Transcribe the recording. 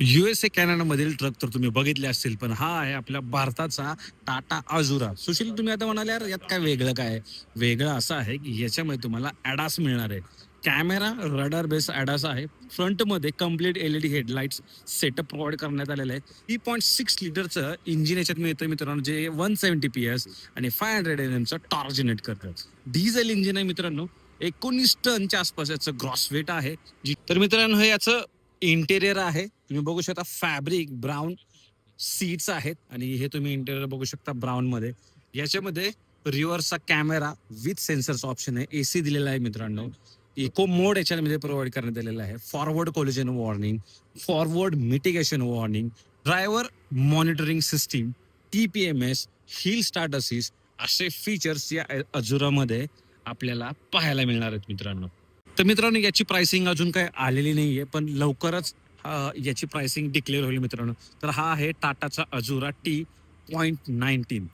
You S A कॅनडामधील truck तर तुम्ही बघितले असतील पण हा आहे आपल्या भारताचा टाटा अजुरा. सुशील तुम्ही आता म्हणाल यार यात काय वेगळं काय आहे?" वेगळं असं आहे की याच्यामध्ये तुम्हाला ॲडास मिळणार आहे. कॅमेरा रडार बेस ॲडास आहे. फ्रंटमध्ये complete L E D headlights setup provide करण्यात आलेलं आहे. थ्री पॉईंट सिक्स लिटरचं इंजिन याच्यात मिळतं मित्रांनो जे वन सेवन्टी पी एस आणि फाय हंड्रेड एन एमचं टॉर्क जनरेट करतं डिझेल इंजिन आहे मित्रांनो एकोणीस टनच्या आसपास याचं ग्रॉस वेट आहे. जी तर मित्रांनो हे याचं इंटेरियर आहे. तुम्ही बघू शकता फॅब्रिक ब्राऊन सीट्स आहेत आणि हे तुम्ही इंटेरियर बघू शकता ब्राऊन मध्ये. याच्यामध्ये रिव्हर्सचा कॅमेरा विथ सेन्सरचा ऑप्शन आहे. एसी दिलेला आहे मित्रांनो. इको मोड याच्यामध्ये प्रोव्हाइड करण्यात आलेला आहे. Forward collision warning forward mitigation warning driver monitoring system T P M S hill start assist असे फीचर्स या अजुरामध्ये आपल्याला पाहायला मिळणार आहेत मित्रांनो. तर मित्रांनो याची प्राइसिंग अजून काय आलेली नाहीये पण लवकरच याची प्राइसिंग डिक्लेअर होईल मित्रांनो. तर हा आहे टाटाचा अजुरा टी पॉईंट नाईन्टीन